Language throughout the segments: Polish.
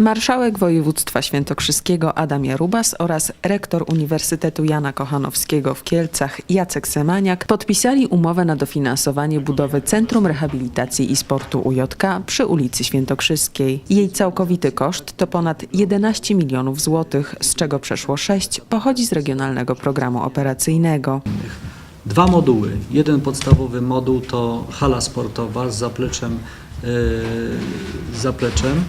Marszałek województwa świętokrzyskiego Adam Jarubas oraz rektor Uniwersytetu Jana Kochanowskiego w Kielcach Jacek Semaniak podpisali umowę na dofinansowanie budowy Centrum Rehabilitacji i Sportu UJK przy ulicy Świętokrzyskiej. Jej całkowity koszt to ponad 11 milionów złotych, z czego przeszło 6 pochodzi z Regionalnego Programu Operacyjnego. Dwa moduły. Jeden podstawowy moduł to hala sportowa z zapleczem, z zapleczem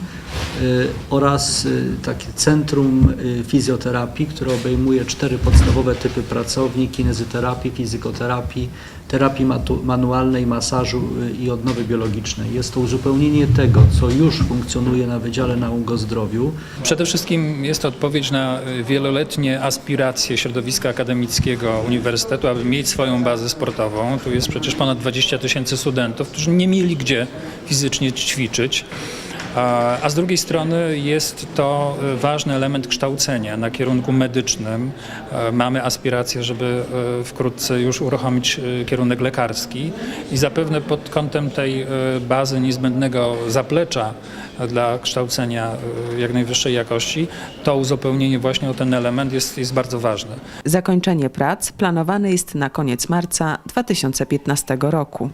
oraz e, takie centrum e, fizjoterapii, które obejmuje cztery podstawowe typy pracowni, kinezyterapii, fizykoterapii, terapii manualnej, masażu i odnowy biologicznej. Jest to uzupełnienie tego, co już funkcjonuje na Wydziale Nauk Zdrowiu, Przede wszystkim jest to odpowiedź na y, wieloletnie aspiracje środowiska akademickiego uniwersytetu, aby mieć swoją bazę sportową. Tu jest przecież ponad 20 tysięcy studentów, którzy nie mieli gdzie fizycznie ćwiczyć. A z drugiej strony jest to y, ważny element kształcenia na kierunku medycznym. E, Mamy aspiracje, żeby e, wkrótce już uruchomić e, kierunek lekarski i zapewne pod kątem tej e, bazy niezbędnego zaplecza e, dla kształcenia e, jak najwyższej jakości, to uzupełnienie właśnie o ten element jest, jest bardzo ważne. Zakończenie prac planowane jest na koniec marca 2015 roku.